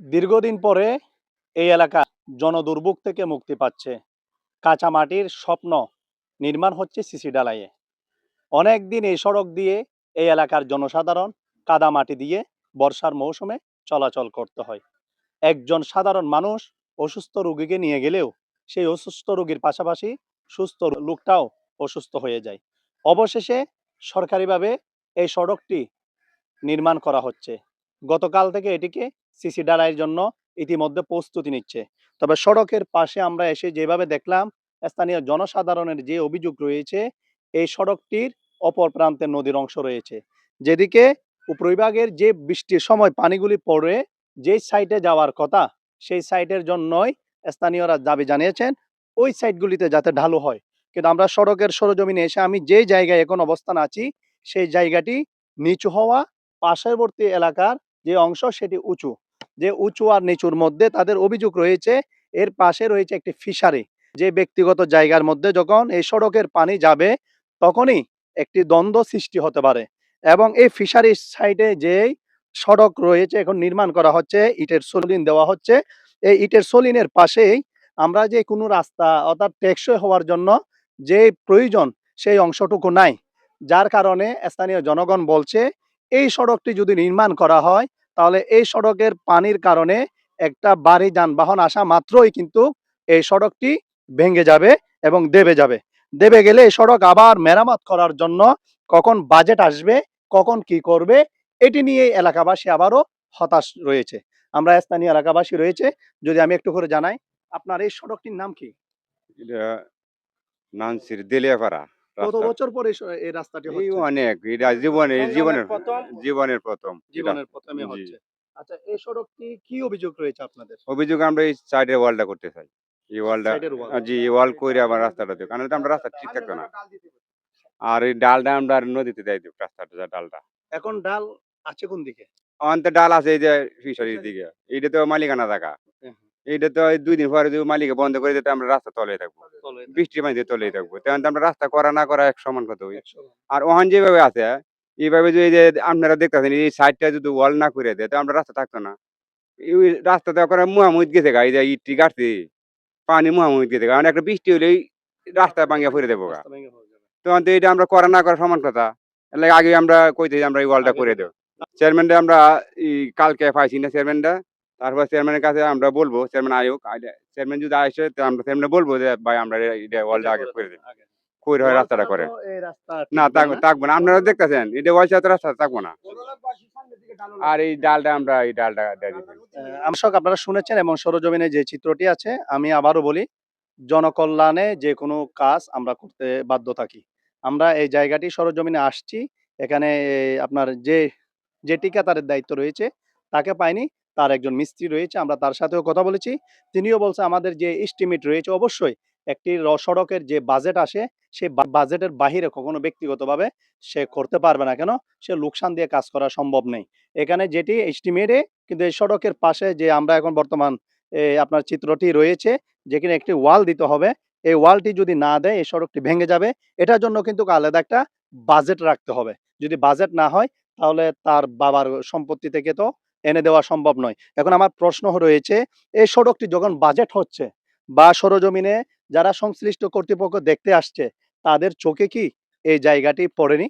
দীর্ঘদিন পরে এই এলাকা জনদুর্ভোগ থেকে মুক্তি পাচ্ছে। কাঁচা মাটির স্বপ্ন নির্মাণ হচ্ছে সিসি ডালাইয়ে। অনেক দিন এই সড়ক দিয়ে এই এলাকার জনসাধারণ কাদা মাটি দিয়ে বর্ষার মৌসুমে চলাচল করতে হয়। একজন সাধারণ মানুষ অসুস্থ রোগীকে নিয়ে গেলেও সেই অসুস্থ রোগীর পাশাপাশি সুস্থ লোকটাও অসুস্থ হয়ে যায়। অবশেষে সরকারিভাবে এই সড়কটি নির্মাণ করা হচ্ছে। গতকাল থেকে এটিকে সিসি ডালাইয়ের জন্য ইতিমধ্যে প্রস্তুতি নিচ্ছে। তবে সড়কের পাশে আমরা এসে যেভাবে দেখলাম, স্থানীয় জনসাধারণের যে অভিযোগ রয়েছে, এই সড়কটির অপর প্রান্তে নদীর অংশ রয়েছে। যেদিকে উপরিভাগের যে বৃষ্টির সময় পানিগুলি পড়ে, যে সাইটে যাওয়ার কথা, সেই সাইটের জন্যই স্থানীয়রা দাবি জানিয়েছেন, ওই সাইটগুলিতে যাতে ঢালু হয়। কিন্তু আমরা সড়কের সরজমিনে এসে আমি যে জায়গায় এখন অবস্থান আছি, সেই জায়গাটি নিচু হওয়া পার্শ্ববর্তী এলাকার যে অংশ সেটি উঁচু। যে উঁচু আর নিচুর মধ্যে তাদের অভিযোগ রয়েছে, এর পাশে রয়েছে একটি ফিশারি, যে ব্যক্তিগত জায়গার মধ্যে যখন এই সড়কের পানি যাবে, তখনই একটি দ্বন্দ্ব সৃষ্টি হতে পারে এবং এই ফিশারির সাইডে যে সড়ক রয়েছে এখন নির্মাণ করা হচ্ছে, ইটের সলিন দেওয়া হচ্ছে, এই ইটের সলিনের পাশেই আমরা যে কোনো রাস্তা অর্থাৎ টেকসই হওয়ার জন্য যে প্রয়োজন সেই অংশটুকু নাই। যার কারণে স্থানীয় জনগণ বলছে এই সড়কটি যদি নির্মাণ করা হয়, তাহলে এই সড়কের পানির কারণে একটা বাড়ি যানবাহন আসা মাত্রই কিন্তু এই সড়কটি ভেঙে যাবে এবং দেবে যাবে। দেবে গেলে এই সড়ক আবার মেরামত করার জন্য কখন বাজেট আসবে, কখন কি করবে, এটি নিয়ে এলাকাবাসী আবারও হতাশ রয়েছে। আমরা স্থানীয় এলাকাবাসী রয়েছে, যদি আমি একটু করে জানাই, আপনার এই সড়কটির নাম কি? নানসির দেলিয়াপাড়া। কত বছর পরে এই রাস্তাটি হচ্ছে? অনেক এটা জীবনের জীবনের প্রথম জীবনের প্রথম জীবনের প্রথমে হচ্ছে। আচ্ছা এই সড়কটি কি অভিযোগ রয়েছে আপনাদের? অভিযোগ আমরা এই ওয়ালটা করতে চাই। এই ওয়ালটা জি এই ওয়াল করে আবার রাস্তাটা দিই কারণ আমরা রাস্তা ঠিক থাকতো না আর এই ডালটা আমরা নদীতে দেয় দিই রাস্তাটা ডালটা। এখন ডাল আছে কোন দিকে? অন্ত ডাল আছে এই যে ফিশারির দিকে। এইটা তো মালিকানা থাকা এইটা তো দুই দিন পরে যদি মালিকে বন্ধ করে দিতে আমরা রাস্তা তলে থাকব। তলে বৃষ্টির পানিতে তলেই থাকব। তখন আমরা রাস্তা করা না করা এক সমান কথা হই। আর ওহান যেভাবে আছে এইভাবে যদি যে আপনারা দেখতেছেন এই সাইডটা যদি ওয়াল না করে দেয় তো আমরা রাস্তা থাকতো না। এই রাস্তাটা করে মুহামুদ গেছে গা এই যে ইটি কাটছে পানি মুহামুদ গেছে গা। একটা বৃষ্টি হলেই রাস্তা ভাঙিয়া ফিরে দেবো গা। রাস্তা। তখন তো এটা আমরা করা না করা সমান কথা। এর আগে আমরা কইতে আমরা এই ওয়ালটা করে দেবো। চেয়ারম্যানটা আমরা এই কালকে পাইছি না চেয়ারম্যানটা। তারপর চেয়ারম্যানের কাছে আমরা বলব চেয়ারম্যান আয়োগ চেয়ারম্যান যদি আসে আমরা চেয়ারম্যান বলব যে ভাই আমরা এটা ওয়ালটা আগে করে আগে। করে হয় রাস্তাটা করে? না থাকব না। আপনারা দেখতেছেন এটা ওয়াল ছাড়া রাস্তা থাকব না। আর এই ডালটা আমরা এই ডালটা দর্শক আপনারা শুনেছেন এবং সরজমিনে যে চিত্রটি আছে আমি আবারও বলি জনকল্যাণে যে কোনো কাজ আমরা করতে বাধ্য থাকি। আমরা এই জায়গাটি সরজমিনে আসছি এখানে আপনার যে যে ঠিকাদারের দায়িত্ব রয়েছে তাকে পাইনি। তার একজন মিস্ত্রি রয়েছে, আমরা তার সাথেও কথা বলেছি। তিনিও বলছে, আমাদের যে এস্টিমেট রয়েছে, অবশ্যই একটি সড়কের যে বাজেট আসে বা- বাজেটের বাহিরে কখনো ব্যক্তিগতভাবে সে করতে পারবে না। কেন? সে লোকসান দিয়ে কাজ করা সম্ভব নেই। এখানে যেটি এস্টিমেটে কিন্তু এই সড়কের পাশে যে আমরা এখন বর্তমান আপনার চিত্রটি রয়েছে, যেখানে একটি ওয়াল দিতে হবে, এই ওয়ালটি যদি না দেয়, এই সড়কটি ভেঙে যাবে। এটার জন্য কিন্তু আলাদা একটা বাজেট রাখতে হবে। যদি বাজেট না হয়, তাহলে তার বাবার সম্পত্তি থেকে তো এনে দেওয়া সম্ভব নয়। এখন আমার প্রশ্ন রয়েছে এই সড়কটি যখন বাজেট হচ্ছে বা সরজমিনে যারা সংশ্লিষ্ট কর্তৃপক্ষ দেখতে আসছে তাদের চোখে কি এই জায়গাটি পড়েনি?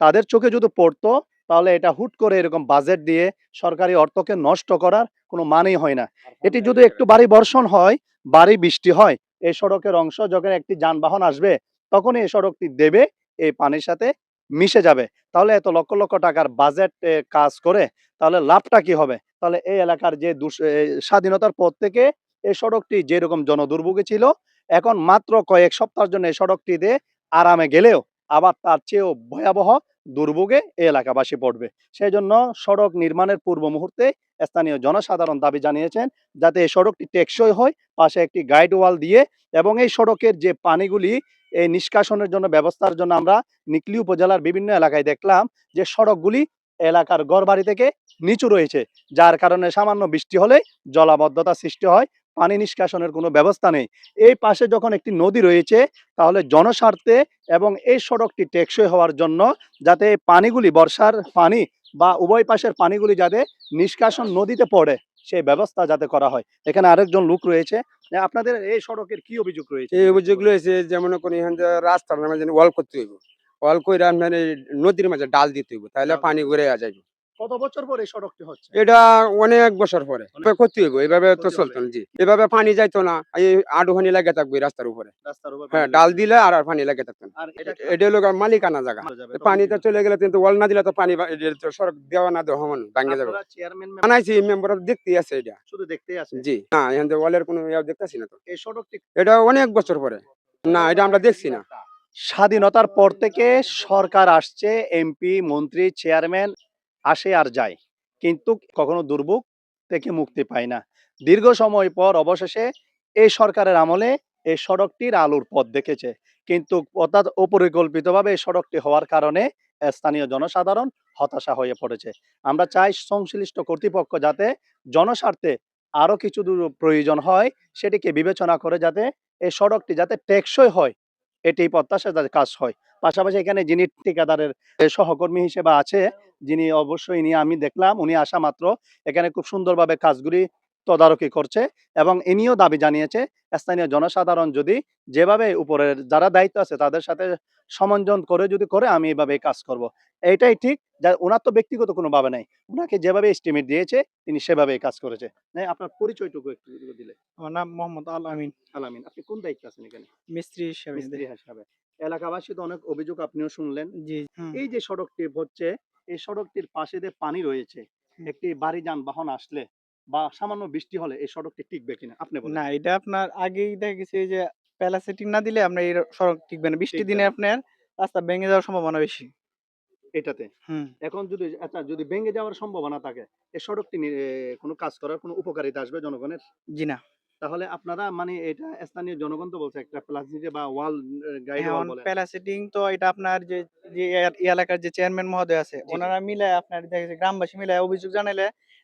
তাদের চোখে যদি পড়তো তাহলে এটা হুট করে এরকম বাজেট দিয়ে সরকারি অর্থকে নষ্ট করার কোনো মানেই হয় না। এটি যদি একটু বাড়ি বর্ষণ হয় বাড়ি বৃষ্টি হয় এই সড়কের অংশ যখন একটি যানবাহন আসবে তখনই এই সড়কটি দেবে এই পানির সাথে মিশে যাবে। তাহলে এত লক্ষ লক্ষ টাকার বাজেট কাজ করে তাহলে লাভটা কি হবে? তাহলে এই এলাকার যে স্বাধীনতার পর থেকে এই সড়কটি যেরকম জনদুর্ভোগে ছিল, এখন মাত্র কয়েক সপ্তাহের জন্য এই সড়কটিতে আরামে গেলেও আবার তার চেয়েও ভয়াবহ দুর্ভোগে এই এলাকাবাসী পড়বে। সেই জন্য সড়ক নির্মাণের পূর্ব মুহূর্তে স্থানীয় জনসাধারণ দাবি জানিয়েছেন যাতে এই সড়কটি টেকসই হয়, পাশে একটি গাইড ওয়াল দিয়ে এবং এই সড়কের যে পানিগুলি এই নিষ্কাশনের জন্য, ব্যবস্থার জন্য আমরা নিকলি উপজেলার বিভিন্ন এলাকায় দেখলাম যে সড়কগুলি এলাকার গড়বাড়ি থেকে নিচু রয়েছে, যার কারণে সামান্য বৃষ্টি হলে জলাবদ্ধতা সৃষ্টি হয়, পানি নিষ্কাশনের কোনো ব্যবস্থা নেই। এই পাশে যখন একটি নদী রয়েছে, তাহলে জনস্বার্থে এবং এই সড়কটি টেকসই হওয়ার জন্য যাতে পানিগুলি, বর্ষার পানি বা উভয় পাশের পানিগুলি যাতে নিষ্কাশন নদীতে পড়ে। সেই ব্যবস্থা যাতে করা হয়। এখানে আরেকজন লোক রয়েছে। আপনাদের এই সড়কের কি অভিযোগ রয়েছে? এই অভিযোগগুলো রয়েছে যেমন কোন রাস্তার নামে ওয়াল করতে হইব। ওয়াল করে আপনার নদীর মাঝে ডাল দিতে হইব তাহলে পানি ঘুরে যাইব। কত বছর পর সড়কটি হচ্ছে? এটা অনেক বছর পরে। করতে হইব এভাবে তো চলতো জি। এভাবে পানি যাইতো না এই আডু পানি লাগে থাকবে রাস্তার উপরে। হ্যাঁ ডাল দিলে আর আর পানি লাগে থাকতো না। এটা হলো মালিকানা জায়গা। পানিতে চলে গেলে কিন্তু ওয়াল না দিলে তো পানি সড়ক দেওয়া না দেওয়া সমান ভাঙে যাবে। বানাইছি মেম্বার দেখতে আছে এটা। শুধু দেখতেই আছে? জি। না এখান থেকে ওয়ালের কোনো ইয়া দেখতেছি না তো। এই সড়কটি এটা অনেক বছর পরে। না এটা আমরা দেখছি না। স্বাধীনতার পর থেকে সরকার আসছে এমপি মন্ত্রী চেয়ারম্যান আসে আর যায়। কিন্তু কখনো দুর্ভোগ থেকে মুক্তি পায় না। দীর্ঘ সময় পর অবশেষে এই সরকারের আমলে এই সড়কটির আলোর পথ দেখেছে। কিন্তু অর্থাৎ অপরিকল্পিতভাবে এই সড়কটি হওয়ার কারণে স্থানীয় জনসাধারণ হতাশা হয়ে পড়েছে। আমরা চাই সংশ্লিষ্ট কর্তৃপক্ষ যাতে জনস্বার্থে আরও কিছু দূর প্রয়োজন হয়, সেটিকে বিবেচনা করে যাতে এই সড়কটি যাতে টেকসই হয়, এটি প্রত্যাশা যাতে কাজ হয়। পাশাপাশি এখানে যিনি ঠিকাদারের সহকর্মী হিসেবে আছে যিনি অবশ্যই ইনি আমি দেখলাম উনি আসা মাত্র এখানে খুব সুন্দরভাবে কাজগুলি তদারকি করছে এবং ইনিও দাবি জানিয়েছে স্থানীয় জনসাধারণ যদি যেভাবে উপরের যারা দায়িত্ব আছে তাদের সাথে সমঞ্জন করে যদি করে আমি এভাবে কাজ করব। এইটাই ঠিক যা ওনার তো ব্যক্তিগত কোনো ভাবে নাই। ওনাকে যেভাবে এস্টিমেট দিয়েছে তিনি সেভাবে কাজ করেছে। আপনার পরিচয়টুকু একটু দিলে। আমার নাম মোহাম্মদ আল আমিন। আলামিন আপনি কোন দায়িত্ব আছেন এখানে? মিস্ত্রি হিসেবে। মিস্ত্রি হিসাবে। এলাকাবাসী তো অনেক অভিযোগ আপনিও শুনলেন। জি এই যে সড়কটি হচ্ছে এই সড়কটির পাশে যে পানি রয়েছে। একটি বাড়ি যানবাহন আসলে বা সামান্য বৃষ্টি হলে এই সড়কটি টিকবে কিনা আপনি বলেন। না এটা আপনার আগেই দেখা গেছে যে প্যালাসেটিং না দিলে আপনার এই সড়ক টিকবে না। টিকবে দিনে আপনার রাস্তা ভেঙে যাওয়ার সম্ভাবনা বেশি। এটাতে? হুম। এখন যদি আচ্ছা যদি ভেঙে যাওয়ার সম্ভাবনা থাকে এই সড়কটি নিয়ে কোনো কাজ করার কোনো উপকারিতা আসবে জনগণের? জি না। তাহলে আপনারা মানে এটা স্থানীয় জনগণ তো বলছে একটা প্লাস্টিক বা ওয়াল গাইড ওয়াল বলে। প্যালাসেটিং তো এটা আপনার যে যে এই এলাকার যে চেয়ারম্যান মহোদয় আছে ওনারা মিলে আপনার গ্রামবাসী মিলে অভিযোগ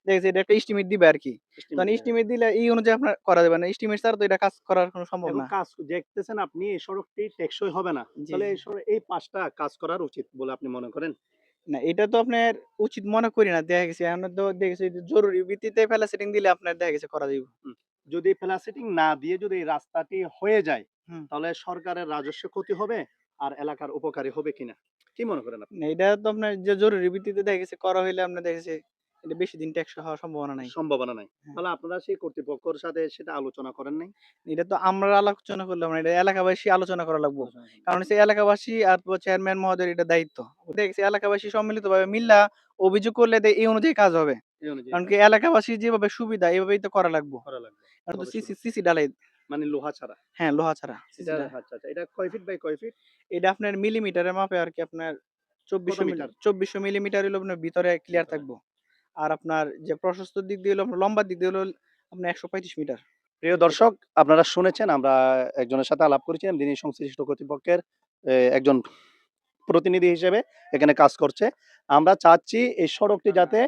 দেখা এটা একটা এস্টিমেট দিবে আর কি তখন এস্টিমেট দিলে এই অনুযায়ী আপনার করা যাবে না। এস্টিমেট ছাড়া তো এটা কাজ করার কোনো সম্ভব না। কাজ দেখতেছেন আপনি এই সড়কটি টেকসই হবে না। তাহলে এই কাজ করার উচিত বলে আপনি মনে করেন? না এটা তো আপনার উচিত মনে করি না দেখা গেছে এখন তো দেখা গেছে যে জরুরি ভিত্তিতে প্যালাসেটিং দিলে আপনার দেখা গেছে করা যাবে যদি প্লাস্টিং না দিয়ে যদি রাস্তাটি হয়ে যায়। তাহলে সরকারের রাজস্ব ক্ষতি হবে আর এলাকার উপকারী হবে কিনা? কি মনে করেন আপনি? এটা তো আপনার যে জরুরি ভিত্তিতে দেখা গেছে করা হইলে আপনার দেখা গেছে এটা বেশি দিন টেকসই হওয়ার সম্ভাবনা নাই। সম্ভাবনা নাই। হ্যাঁ। তাহলে আপনারা সেই কর্তৃপক্ষের সাথে সেটা আলোচনা করেন নাই? এটা তো আমরা আলোচনা করলাম এটা এলাকাবাসী আলোচনা করা লাগবো। কারণ এলাকাবাসী আর চেয়ারম্যান মহোদয়ের এটা দায়িত্ব। দেখছি এলাকাবাসী সম্মিলিত ভাবে মিল্লা অভিযোগ করলে এই অনুযায়ী কাজ হবে। কারণ কি এলাকাবাসী যেভাবে সুবিধা এইভাবেই তো করা লাগবো। সিসি সিসি ডালাই মানে লোহা ছাড়া? হ্যাঁ লোহা ছাড়া। এটা আচ্ছা আচ্ছা। এটা কয় ফিট বাই কয় ফিট এটা আপনার মিলিমিটারের মাপে আর কি আপনার চব্বিশশো মিটার? চব্বিশশো মিলিমিটার হলো আপনার ভিতরে ক্লিয়ার থাকব। আর আপনার যে প্রশস্ত দিক দিয়ে হলো আপনার লম্বার দিক দিয়ে হলো আপনার একশো পঁয়ত্রিশ মিটার প্রিয় দর্শক আপনারা শুনেছেন আমরা একজনের সাথে আলাপ করেছিলাম যিনি সংশ্লিষ্ট কর্তৃপক্ষের একজন প্রতিনিধি হিসেবে এখানে কাজ করছে। আমরা চাচ্ছি এই সড়কটি যাতে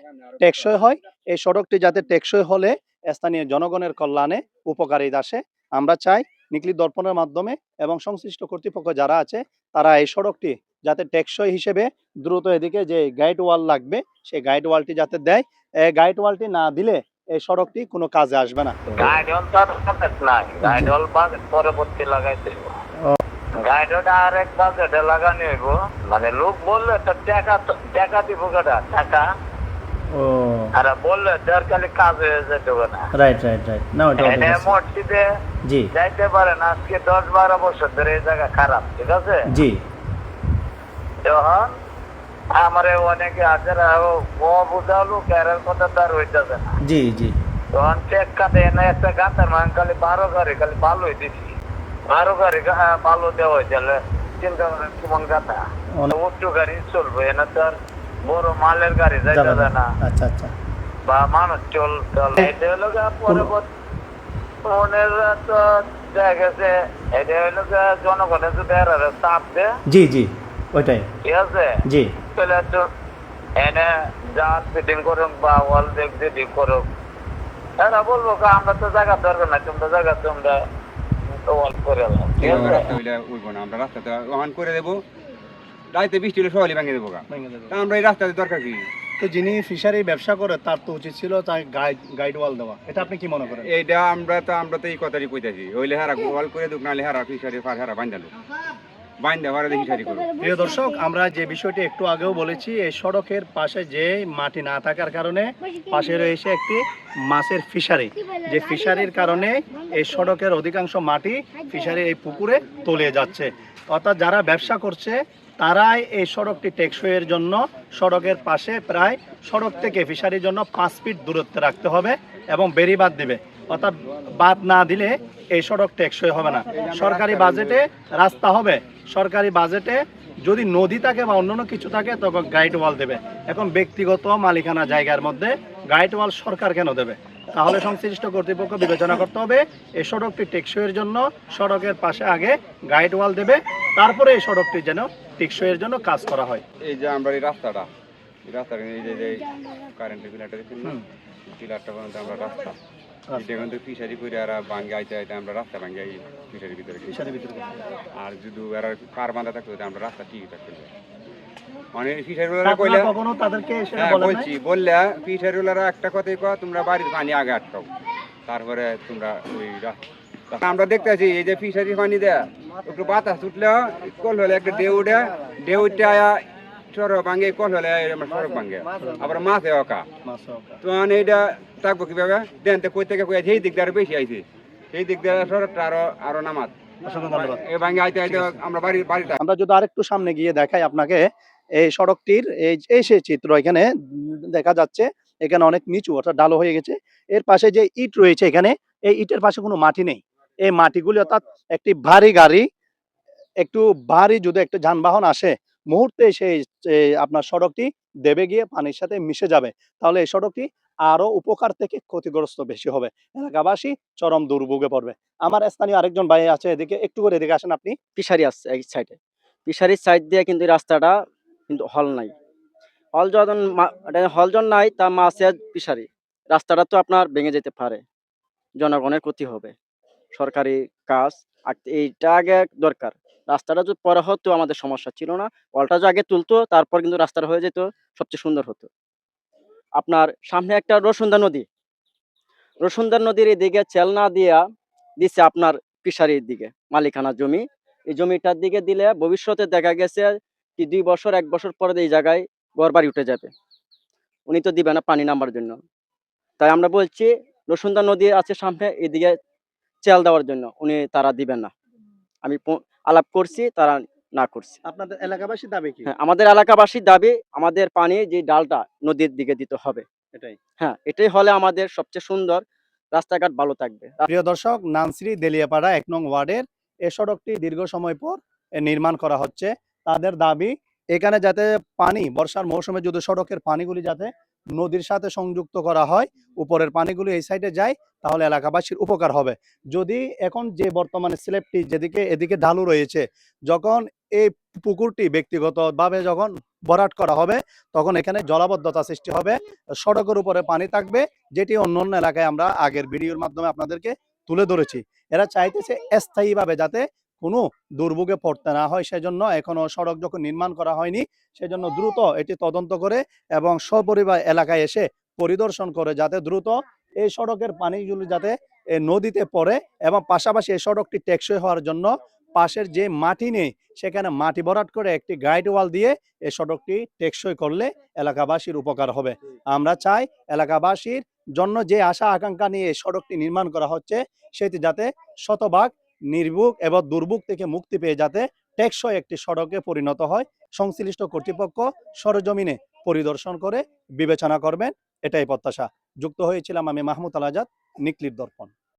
টেকসই হয়। এই সড়কটি যাতে টেকসই হলে স্থানীয় জনগণের কল্যাণে উপকারিতা আসে। আমরা চাই নিকলি দর্পণের মাধ্যমে এবং সংশ্লিষ্ট কর্তৃপক্ষ যারা আছে, তারা এই সড়কটি যাতে টেকসই হিসেবে দ্রুত এদিকে যে গাইড ওয়াল লাগবে, সেই গাইড ওয়ালটি যাতে দেয়। এই গাইড ওয়ালটি না দিলে এই সড়কটি কোনো কাজে আসবে না। গাইডল বাজেট পরবর্তী বাজেটে লাগানি মানে লোক বললে টাকা টাকা দিব টাকা? ও। আর বললে তার কাজ হয়ে যেতে না। রাইট রাইট রাইট না ওটা এনে মসজিদে জি। যাইতে পারেন আজকে দশ বারো বছর ধরে এই জায়গা খারাপ ঠিক আছে? জি। যখন আমার অনেকে আছে ও বুঝা লোক কথা তার হইতেছে না। জি জি। তখন চেক কাটে এনে একটা গাঁথার মান খালি বারো গাড়ি খালি ভালোই দিছি। বারো গাড়ি ভালো দেওয়া হয়েছে চিন্তা করেন কেমন গাঁথা। অনেক- গাড়ি চলবে এনে তো আর বড় মালের গাড়ি যাইতে যাবে যায় না। আচ্ছা আচ্ছা। বা মানুষ চল চলে। এটা হলো পরবর্তী মনের তো দেখা গেছে এটা হলো জনগণের যদি এর চাপ দে। জি জি ওইটাই। ঠিক আছে? জি। তাহলে তো এনে জাল ফিটিং করুক বা ওয়াল দেখ যদি করুক এরা বলব আমরা তো জায়গা দরকার নাই তোমরা জায়গা তোমরা ওয়াল করে ঠিক আছে? রাস্তা হইলে উঠবো না আমরা রাস্তাতে ওখান করে দেবো। রাইতে বৃষ্টি হলে সকালে ভেঙে দেবো তা আমরা এই রাস্তাতে দরকার কি? তো যিনি ফিশারি ব্যবসা করে তার তো উচিত ছিল তাই গাইড গাইড ওয়াল দেওয়া। এটা আপনি কি মনে করেন? এইটা আমরা তো আমরা তো এই কথাই কইতাছি। ওই লেহারা গোয়াল করে দুক না লেহারা ফিশারি ফার হারা বান্ধালো ফিশারি প্রিয় দর্শক আমরা যে বিষয়টি একটু আগেও বলেছি এই সড়কের পাশে যে মাটি না থাকার কারণে পাশে রয়েছে একটি মাছের ফিশারি। যে ফিশারির কারণে এই সড়কের অধিকাংশ মাটি ফিশারির এই পুকুরে তলিয়ে যাচ্ছে। অর্থাৎ যারা ব্যবসা করছে, তারাই এই সড়কটি টেকসইয়ের জন্য সড়কের পাশে প্রায় সড়ক থেকে ফিশারির জন্য পাঁচ ফিট দূরত্বে রাখতে হবে এবং বেরিবাদ দিবে। অর্থাৎ বাদ না দিলে এই সড়ক টেকসই হবে না। সরকারি বাজেটে রাস্তা হবে। সরকারি বাজেটে যদি নদী থাকে বা অন্যান্য কিছু থাকে, তখন গাইড ওয়াল দেবে। এখন ব্যক্তিগত মালিকানা জায়গার মধ্যে গাইড ওয়াল সরকার কেন দেবে? তাহলে সংশ্লিষ্ট কর্তৃপক্ষ বিবেচনা করতে হবে এই সড়কটি টেকসইয়ের জন্য সড়কের পাশে আগে গাইড ওয়াল দেবে তারপরে এই সড়কটি যেন টেকসইয়ের জন্য কাজ করা হয়। এই যে আমরা এই রাস্তাটা এই রাস্তাটা এই যে যে কারেন্টের পিলারটা দেখছেন না। পিলারটা পর্যন্ত আমরা রাস্তা। কিন্তু ফিশারি করে আর ভাঙ্গে আইতে আইতে আমরা রাস্তা ভাঙ্গে এই ফিশারির ভিতরে ফিশারির ভিতরে আর যদি এরা কার বাঁধা থাকতো আমরা রাস্তা ঠিকই থাকতো। মানে কইলে কখনো তাদেরকে সেটা হ্যাঁ বলেন? বলছি বললে একটা কথাই কয় তোমরা বাড়ির পানি আগে আটকাও। তারপরে তোমরা ওই আমরা দেখতে আছি এই যে ফিশারি পানি দেয় একটু বাতাস উঠলে কল হলে একটা ডেউ উঠে ডেউ উঠে আয়া সড়ক ভাঙে কল হলে আমার সড়ক ভাঙে। আবার মাছে অকা। মাছ তো এইটা থাকব কীভাবে? দেন তো কই থেকে কই সেই দিক দিয়ে বেশি আইছে সেই দিক দিয়ে সড়কটা আরও আরও নামাত। অসংখ্য ধন্যবাদ। এই ভাঙে আইতে আইতে আমরা বাড়ির বাড়িটা আমরা যদি আরেকটু সামনে গিয়ে দেখাই আপনাকে এই সড়কটির এই এই সে চিত্র এখানে দেখা যাচ্ছে, এখানে অনেক নিচু অর্থাৎ ডালো হয়ে গেছে। এর পাশে যে ইট রয়েছে এখানে, এই ইটের পাশে কোনো মাটি নেই। এই মাটিগুলি অর্থাৎ একটি ভারী গাড়ি, একটু ভারী যদি একটা যানবাহন আসে, মুহূর্তে সেই আপনার সড়কটি দেবে গিয়ে পানির সাথে মিশে যাবে। তাহলে এই সড়কটি আরও উপকার থেকে ক্ষতিগ্রস্ত বেশি হবে। এলাকাবাসী চরম দুর্ভোগে পড়বে। আমার স্থানীয় আরেকজন ভাই আছে এদিকে, একটু করে এদিকে আসেন আপনি। ফিশারি আছে এই সাইডে ফিশারির সাইড দিয়ে কিন্তু রাস্তাটা কিন্তু হল নাই। হল যখন মা- এটা হল যখন নাই, তা মাছের ফিশারি রাস্তাটা তো আপনার ভেঙে যেতে পারে। জনগণের ক্ষতি হবে। সরকারি কাজ এইটা আগে দরকার। রাস্তাটা যদি পরে হতো, আমাদের সমস্যা ছিল না। হলটা যে আগে তুলতো, তারপর কিন্তু রাস্তাটা হয়ে যেত, সবচেয়ে সুন্দর হতো। আপনার সামনে একটা রসুন্দা নদী। রসুন্দা নদীর এদিকে চেলনা দিয়া দিছে আপনার ফিশারির দিকে, মালিকানা জমি। এই জমিটার দিকে দিলে ভবিষ্যতে দেখা গেছে কি দুই বছর এক বছর পরে এই জায়গায় ঘর বাড়ি উঠে যাবে। উনি তো দিবে না পানি নামার জন্য। তাই আমরা বলছি রসুন্দা নদী আছে সামনে এদিকে চেল দেওয়ার জন্য। উনি তারা দিবেন না। আমি আলাপ করছি তারা না করছে। আপনাদের এলাকাবাসী দাবি কি? হ্যাঁ আমাদের এলাকাবাসীর দাবি আমাদের পানি যে ডালটা নদীর দিকে দিতে হবে। এটাই। হ্যাঁ এটাই হলে আমাদের সবচেয়ে সুন্দর রাস্তাঘাট ভালো থাকবে। প্রিয় দর্শক নানশ্রী দেলিয়াপাড়া এক নং ওয়ার্ডের এ সড়কটি দীর্ঘ সময় পর নির্মাণ করা হচ্ছে। তাদের দাবি, এখানে যাতে পানি, বর্ষার মৌসুমে যদি সড়কের পানিগুলি যাতে নদীর সাথে সংযুক্ত করা হয়, উপরের পানিগুলি এই সাইডে যায়, তাহলে এলাকাবাসীর উপকার হবে। যদি এখন যে বর্তমানে স্ল্যাবটি যেদিকে, এদিকে ঢালু রয়েছে, যখন এই পুকুরটি ব্যক্তিগতভাবে যখন ভরাট করা হবে, তখন এখানে জলাবদ্ধতা সৃষ্টি হবে, সড়কের উপরে পানি থাকবে, যেটি অন্য অন্য এলাকায় আমরা আগের ভিডিওর মাধ্যমে আপনাদেরকে তুলে ধরেছি। এরা চাইতেছে স্থায়ীভাবে যাতে কোনো দুর্ভোগে পড়তে না হয়। সেজন্য এখনও সড়ক যখন নির্মাণ করা হয়নি, সেজন্য দ্রুত এটি তদন্ত করে এবং সপরিবার এলাকায় এসে পরিদর্শন করে যাতে দ্রুত এই সড়কের পানিগুলো যাতে নদীতে পড়ে এবং পাশাপাশি এই সড়কটি টেকসই হওয়ার জন্য পাশের যে মাটি নেই, সেখানে মাটি ভরাট করে একটি গাইড ওয়াল দিয়ে এই সড়কটি টেকসই করলে এলাকাবাসীর উপকার হবে। আমরা চাই এলাকাবাসীর জন্য যে আশা আকাঙ্ক্ষা নিয়ে এই সড়কটি নির্মাণ করা হচ্ছে, সেটি যাতে শতভাগ নির্ভোগ এবং দুর্ভোগ থেকে মুক্তি পেয়ে যাতে টেকসই একটি সড়কে পরিণত হয়। সংশ্লিষ্ট কর্তৃপক্ষ সরজমিনে পরিদর্শন করে বিবেচনা করবেন। এটাই প্রত্যাশা। যুক্ত হয়েছিলাম আমি মাহমুদ আল আজাদ, নিকলির দর্পণ।